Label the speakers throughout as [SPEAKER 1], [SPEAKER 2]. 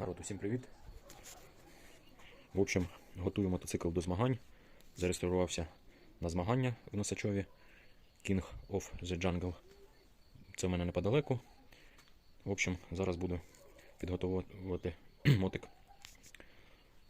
[SPEAKER 1] Народ, усім привіт. В общем, готую мотоцикл до змагань. Зареєструвався на змагання в Носачові King of the Jungle. Це в мене неподалеку. В общем, зараз буду підготовувати мотик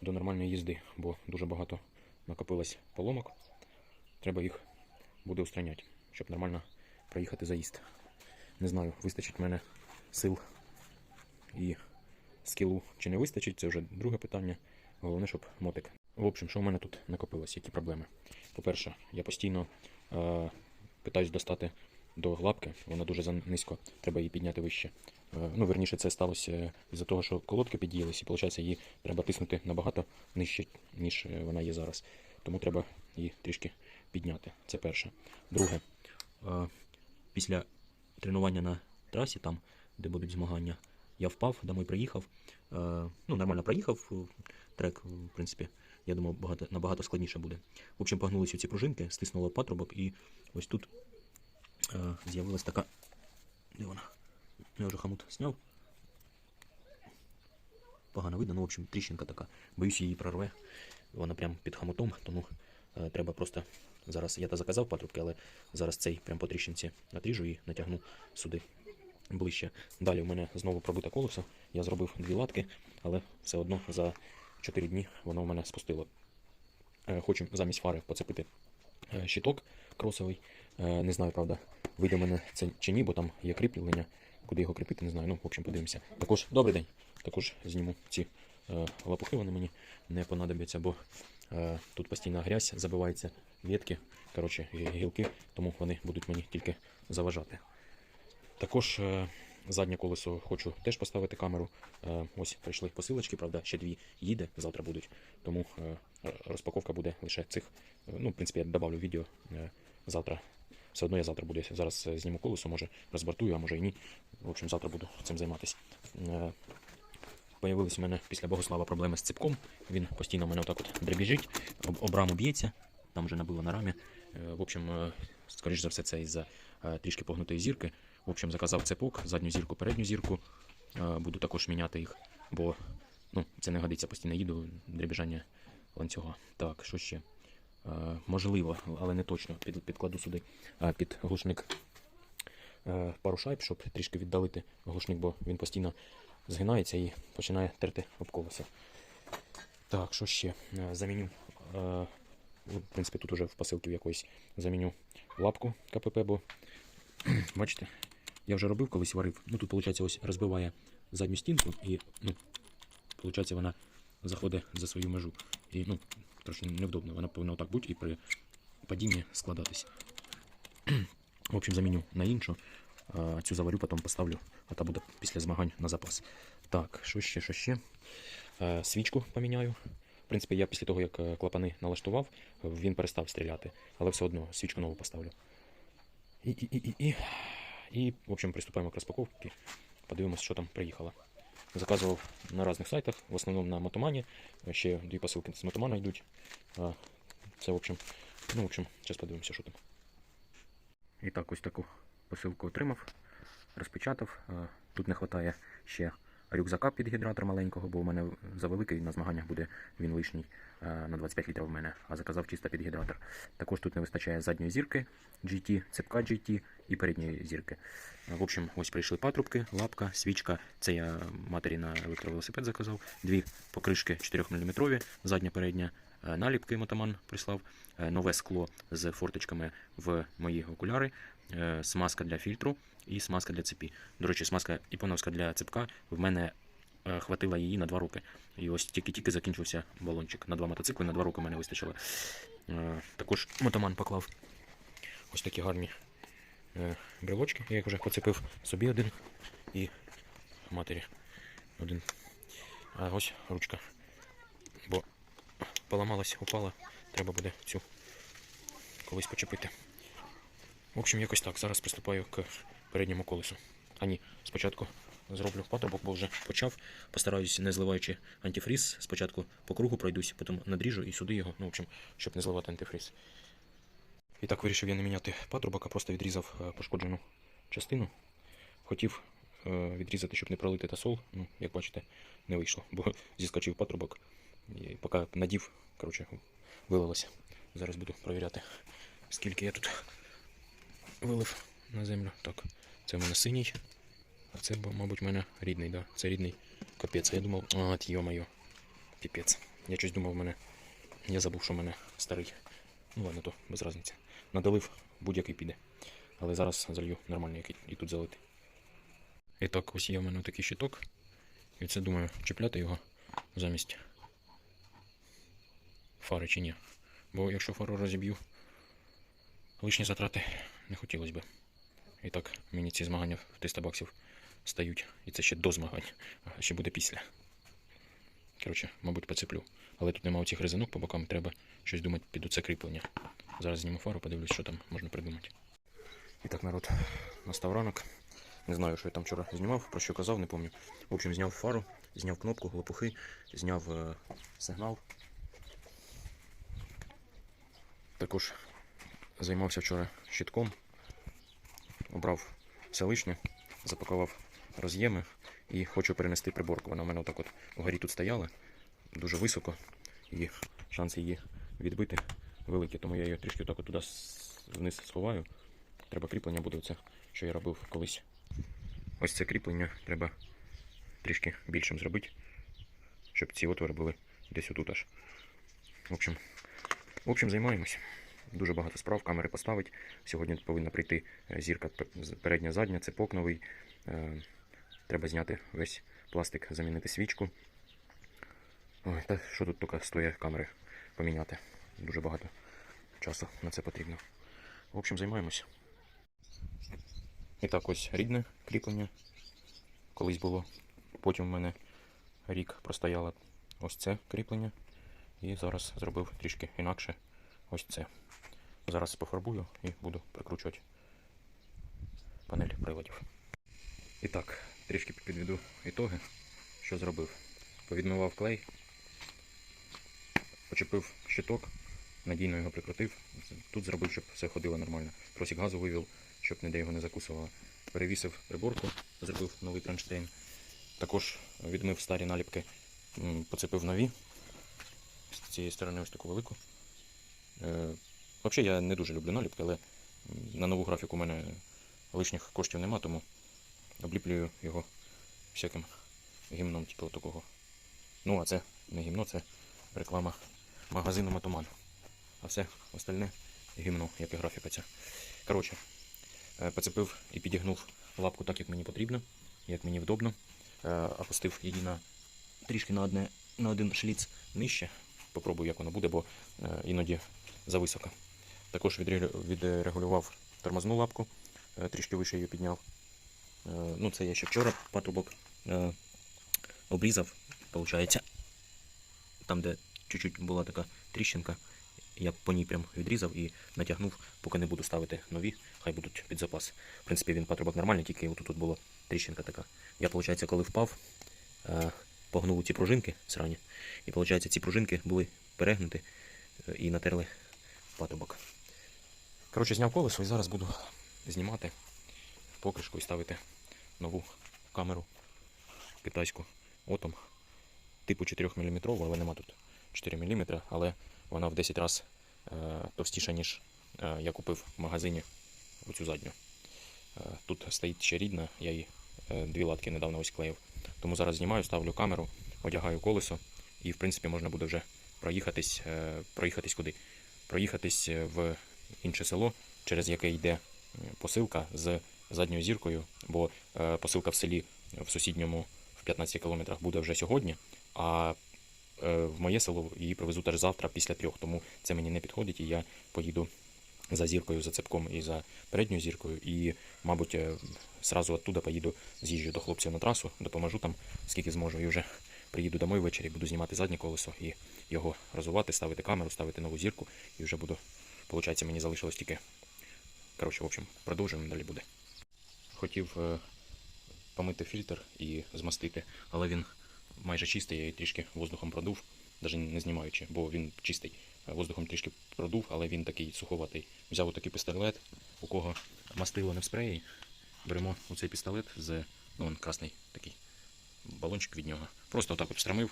[SPEAKER 1] до нормальної їзди, бо дуже багато накопилось поломок. Треба їх буде устраняти, щоб нормально проїхати заїзд. Не знаю, вистачить мене сил і скілу чи не вистачить, це вже друге питання. Головне, щоб мотик. В общем, що в мене тут накопилось, які проблеми? По-перше, я постійно е, питаюсь достати до лапки, вона дуже занизько, треба її підняти вище. Е, ну, верніше, це сталося із-за того, що колодки під'їлись, і виходить, її треба тиснути набагато нижче, ніж е, вона є зараз. Тому треба її трішки підняти. Це перше. Друге, е, після тренування на трасі, там, де будуть змагання, я впав, домой приїхав. Е, ну, нормально проїхав. е, Трек, в принципі, я думав, багато, набагато складніше буде. В общем, погнулися ці пружинки, стиснуло патрубок, і ось тут е, з'явилась така. Де вона? Я вже хамут зняв. Погано видно, ну, в общем, тріщинка така. Боюсь, її прорве. Вона прям під хамутом, тому треба просто. Зараз я то заказав патрубки, але зараз цей прям по тріщинці натріжу і натягну сюди ближче. Далі в мене знову пробите колесо. Я зробив дві латки, але все одно за 4 дні воно в мене спустило. Е, Хочу замість фари поцепити е, щиток кросовий. Е, Не знаю, правда, вийде мене це чи ні, бо там є кріплення. Куди його кріпити, не знаю. Ну, в общем, подивимося. Також добрий день. Також зніму ці лопухи, вони мені не понадобляться, бо тут постійна грязь, забиваються ветки, коротше, гілки, тому вони будуть мені тільки заважати. Також е, заднє колесо хочу теж поставити камеру. Е, ось прийшли посилочки, правда, ще дві їде, завтра будуть. Тому е, розпаковка буде лише цих. Ну, в принципі, я добавлю відео завтра. Все одно я завтра буду. Зараз зніму колесо, може розбортую, а може і ні. В общем, завтра буду цим займатися. Появились у мене після Богослава проблеми з ципком. Він постійно в мене отак от дребіжить, об, об б'ється, там вже набило на рамі. В общем, скоріш за все, це із-за трішки погнутої зірки. В общем, заказав цепок, задню зірку, передню зірку. Е, Буду також міняти їх, бо ну, це не годиться постійно їду, дребіжання ланцюга. Так, що ще? Е, Можливо, але не точно. Під, підкладу сюди е, під глушник пару шайб, щоб трішки віддалити глушник, бо він постійно згинається і починає терти об колеса. Так, що ще? Заміню. ну, В принципі, тут уже в посилці якоїсь заміню лапку КПП, бо бачите, я вже робив, колись варив. Ну тут, виходить, ось розбиває задню стінку і, ну, виходить, вона заходить за свою межу. І ну, трошки невдобно. Вона повинна отак бути і при падінні складатись. В общем, заміню на іншу. А, Цю заварю, потім поставлю, а та буде після змагань на запас. Так, що ще, що ще? Свічку поміняю. В принципі, я після того, як е, клапани налаштував, він перестав стріляти, але все одно свічку нову поставлю. І, і, в общем, приступаємо к розпаковці. Подивимось, що там приїхало. Заказував на різних сайтах, в основному на Мотомані. Ще дві посилки з Мотомана йдуть. Це, в общем, ну, в общем, зараз подивимося, що там. І так, ось таку посилку отримав, розпечатав. Тут не вистачає ще рюкзака під гідратор маленького, бо у мене завеликий на змаганнях буде він лишній е, на 25 літрів в мене, а заказав чисто під гідратор. Також тут не вистачає задньої зірки GT, цепка GT і передньої зірки. Е, В общем, ось прийшли патрубки, лапка, свічка. Це я матері на електровелосипед заказав. Дві покришки 4-мм, задня передня е, наліпки мотоман прислав. Нове скло з форточками в мої окуляри, смазка для фільтру і смазка для цепі. До речі, смазка іпоновська для цепка в мене е, хватило її на два роки. І ось тільки-тільки закінчився балончик. На два мотоцикли, на два роки мене вистачило. Е, Також мотоман поклав ось такі гарні е, брелочки. Я їх вже поцепив собі один і матері один. А ось ручка. Бо поламалась, упала. Треба буде цю колись почепити. В общем, якось так. Зараз приступаю к передньому колесу. А ні, спочатку зроблю патрубок, бо вже почав. Постараюсь, не зливаючи антифріз. Спочатку по кругу пройдусь, потім надріжу і сюди його, ну, в общем, щоб не зливати антифріз. І так вирішив я не міняти патрубок, а просто відрізав е, пошкоджену частину. Хотів е, відрізати, щоб не пролити тасол. Ну, як бачите, не вийшло, бо зіскочив патрубок. І поки надів, коротше, вилилося. Зараз буду перевіряти, скільки я тут вилив на землю. Так, це в мене синій. А це, мабуть, в мене рідний, да. Це рідний капець. Я думав, от йо-моє, піпець. Я щось думав, в мене. Я забув, що в мене старий. Ну ладно, то без різниці. Надалив будь-який піде. Але зараз залью нормальний, який і тут залити. І так, ось є в мене такий щиток. І це думаю, чіпляти його замість фари чи ні. Бо якщо фару розіб'ю, лишні затрати не хотілося б. І так, мені ці змагання в 300 баксів стають. І це ще до змагань, а ще буде після. Коротше, мабуть, поцеплю. Але тут немає цих резинок по бокам, треба щось думати під оце кріплення. Зараз зніму фару, подивлюсь, що там можна придумати. І так, народ, настав ранок. Не знаю, що я там вчора знімав, про що казав, не пам'ятаю. В общем, зняв фару, зняв кнопку, лопухи, зняв е, сигнал. Також займався вчора щитком, обрав все лишнє, запакував роз'єми і хочу перенести приборку. Вона у мене отак от вгорі тут стояла, дуже високо, і шанси її відбити великі, тому я її трішки отак от туди вниз сховаю. Треба кріплення буде оце, що я робив колись. Ось це кріплення треба трішки більшим зробити, щоб ці отвори були десь отут аж. В общем, в общем, займаємось. Дуже багато справ, камери поставить. Сьогодні повинна прийти е, зірка передня задня, цепок новий. Е, Треба зняти весь пластик, замінити свічку. Ой, та що тут тільки стоїть камери поміняти. Дуже багато часу на це потрібно. В общем, займаємось. І так, ось рідне кріплення. Колись було. Потім в мене рік простояло ось це кріплення. І зараз зробив трішки інакше ось це. Зараз пофарбую і буду прикручувати панель приладів. І так, трішки підведу ітоги, що зробив. Повідмивав клей, почепив щиток, надійно його прикрутив. Тут зробив, щоб все ходило нормально. Тросик газу вивів, щоб ніде його не закусувало. Перевісив приборку, зробив новий кронштейн. Також відмив старі наліпки, поцепив нові. З цієї сторони ось таку велику. Взагалі я не дуже люблю наліпки, але на нову графіку у мене лишніх коштів нема, тому обліплюю його всяким гімном, типу такого. Ну, а це не гімно, це реклама магазину Матоман. А все остальне гімно, як і графіка ця. Коротше, е, поцепив і підігнув лапку так, як мені потрібно, як мені вдобно. Е, Опустив її на трішки на, одне, на один шліц нижче. Попробую, як воно буде, бо е, іноді зависоко. Також відрегулював тормозну лапку, е, трішки вище її підняв. Е, Ну, це я ще вчора патрубок е, обрізав, виходить. Там, де чуть-чуть була така тріщинка, я по ній прям відрізав і натягнув, поки не буду ставити нові, хай будуть під запас. В принципі, він патрубок нормальний, тільки отут тут була тріщинка така. Я, виходить, коли впав, погнув ці пружинки срані. І виходить, ці пружинки були перегнуті і натерли патрубок. Коротше, зняв колесо і зараз буду знімати в покришку і ставити нову камеру китайську отом типу 4 мм, але нема тут 4 мм, але вона в 10 разів е, товстіша, ніж е, я купив в магазині оцю задню. Е, тут стоїть ще рідна, я її дві латки недавно ось клеїв. Тому зараз знімаю, ставлю камеру, одягаю колесо і в принципі можна буде вже проїхатись, проїхатись куди? Проїхатись в інше село, через яке йде е, посилка з задньою зіркою, бо е, посилка в селі в сусідньому в 15 кілометрах буде вже сьогодні, а е, в моє село її привезуть аж завтра після трьох, тому це мені не підходить, і я поїду за зіркою, за цепком і за передньою зіркою, і, мабуть, зразу оттуда поїду, з'їжджу до хлопців на трасу, допоможу там, скільки зможу, і вже приїду домой ввечері, буду знімати заднє колесо і його розвивати, ставити камеру, ставити нову зірку, і вже буду, виходить, мені залишилось тільки. Коротше, в общем, продовжуємо, далі буде. Хотів е, помити фільтр і змастити, але він майже чистий, я її трішки воздухом продув, навіть не знімаючи, бо він чистий. Е, Воздухом трішки продув, але він такий суховатий. Взяв отакий пістолет, у кого мастило не в спреї. Беремо оцей пістолет з Ну, он красний такий балончик від нього. Просто отак от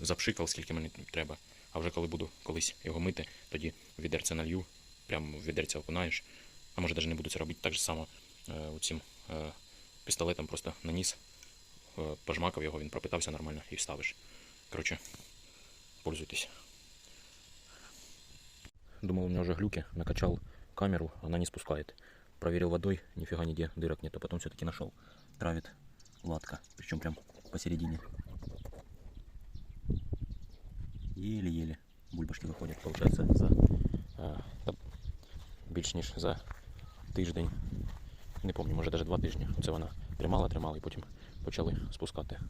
[SPEAKER 1] запшикав, скільки мені треба. А вже коли буду колись його мити, тоді відерце налью, прямо в відерце окунаєш. А може навіть не буду це робити так же само е, цим е, пістолетом просто наніс, е, пожмакав його, він пропитався нормально і вставиш. Коротше, пользуйтесь. Думал, у меня уже глюки. Накачал камеру, она не спускает. Проверил водой, нифига нигде дырок нет, а потом все-таки нашел. Травит латка, причем прям посередине. Еле-еле бульбашки выходят, получается, за а, більш ніж за тиждень. Не пам'ятаю, може навіть два тижні. Це вона тримала, тримала і потім почали спускати.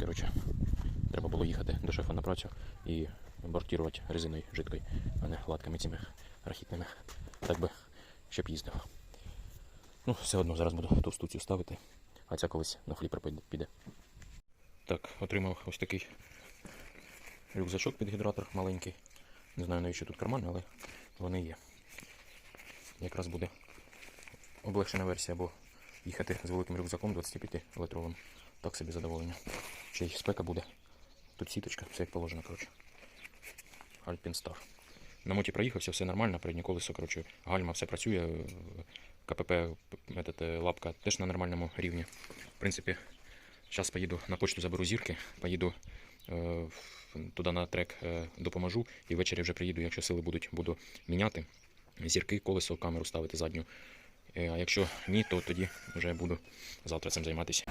[SPEAKER 1] Коротше, треба було їхати до шефа на працю і бортувати резиною жидкою, а не латками цими рахітними. Так би ще б їздив. Ну, все одно зараз буду товсту цю ставити, а ця колись на фліпер піде. Так, отримав ось такий рюкзачок під гідратор маленький. Не знаю навіщо тут кармани, але вони є. Якраз буде облегшена версія, або їхати з великим рюкзаком 25-литровим. Так собі задоволення. Ще й спека буде. Тут сіточка, все як положено, коротше. Альпінстар. На моті проїхався, все нормально, переднє колесо, коротше, гальма, все працює. КПП, е, лапка теж на нормальному рівні. В принципі, зараз поїду на почту, заберу зірки, поїду е, туди на трек е, допоможу і ввечері вже приїду, якщо сили будуть, буду міняти зірки, колесо, камеру ставити задню. Е, А якщо ні, то тоді вже буду завтра цим займатися.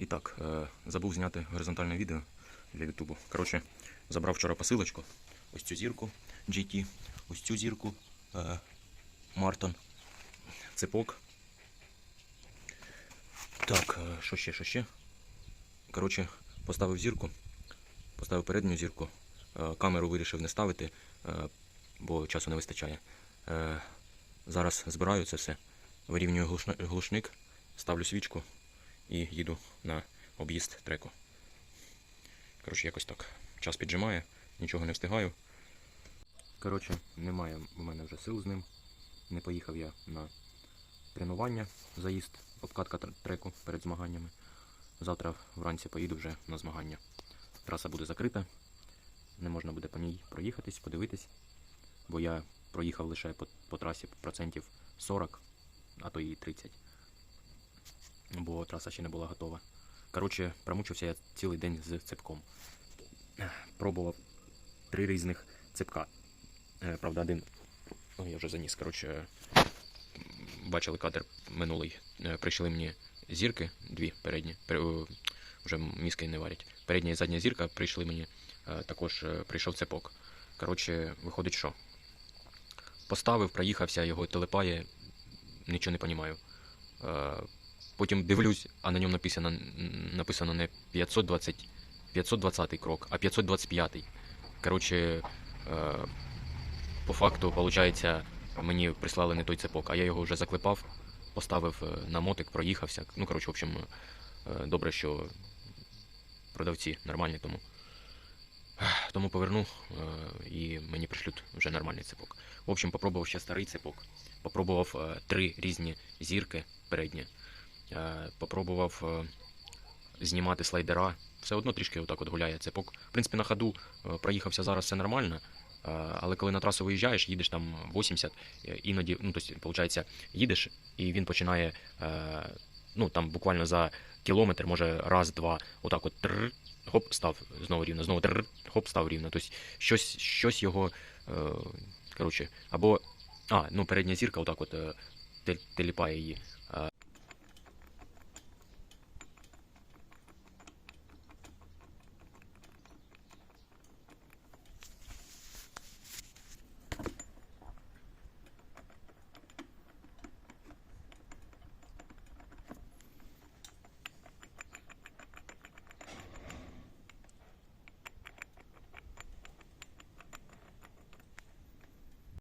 [SPEAKER 1] І так, е, забув зняти горизонтальне відео для Ютубу. Коротше, забрав вчора посилочку. Ось цю зірку GT, ось цю зірку е, Мартон, цепок. Так, е, що ще, що ще? Коротше, поставив зірку, поставив передню зірку, е, камеру вирішив не ставити, бо часу не вистачає. Зараз збираю це все, вирівнюю глушник, ставлю свічку і їду на об'їзд треку. Коротше, якось так. Час піджимає, нічого не встигаю. Коротше, немає у мене вже сил з ним. Не поїхав я на тренування, заїзд, обкатка треку перед змаганнями. Завтра вранці поїду вже на змагання. Траса буде закрита, не можна буде по ній проїхатись, подивитись, бо я проїхав лише по, по трасі процентів 40, а то і 30 бо траса ще не була готова. Коротше, промучився я цілий день з цепком. Пробував три різних цепка. Е, Правда, один. О, я вже заніс. Коротше, бачили кадр минулий. Е, Прийшли мені зірки, дві передні. Вже мізки не варять. Передня і задня зірка прийшли мені. е, Також е, прийшов цепок. Коротше, виходить, що? Поставив, проїхався, його телепає, нічого не розумію. Потім дивлюсь, а на ньому написано, написано не 520, 520 крок, а 525. Коротше, е, по факту, виходить, мені прислали не той цепок, а я його вже заклепав, поставив е, на мотик, проїхався. Ну, коротше, в общем, е, добре, що продавці нормальні, тому. Тому поверну і мені пришлють вже нормальний цепок. В общем, попробував ще старий цепок. Попробував три різні зірки передні. Попробував е, знімати слайдера. Все одно трішки отак от гуляє цепок. В принципі, на ходу е, проїхався зараз все нормально. е, Але коли на трасу виїжджаєш, їдеш там 80, е, іноді, ну, тобто, виходить, їдеш, і він починає, ну, там буквально за кілометр, може раз-два, отак от тррр, хоп, став знову рівно, знову тррр, хоп, став рівно. Тобто щось, щось його, коротше, або, а, ну, передня зірка, отак от те- теліпає її.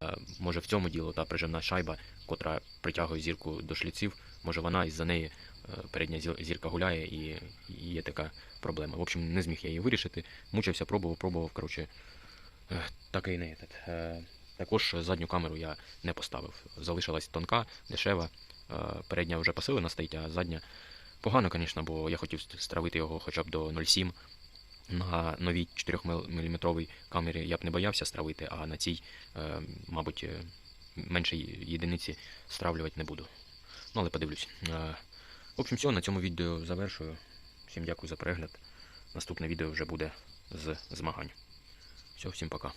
[SPEAKER 1] Е, може в цьому діло та прижимна шайба, котра притягує зірку до шліців, може вона із-за неї е, передня зірка гуляє і є така проблема. В общем, не зміг я її вирішити. Мучився, пробував, пробував. Коротше, е, так і не. этот. Е, Також задню камеру я не поставив. Залишилась тонка, дешева. Передня вже посилена стоїть, а задня погано, звісно, бо я хотів стравити його хоча б до 0,7. На новій 4-мм камері я б не боявся стравити, а на цій, е, мабуть, меншій менше єдиниці стравлювати не буду. Ну, але подивлюсь. Е, В общем, все, на цьому відео завершую. Всім дякую за перегляд. Наступне відео вже буде з змагань. Все, всім пока.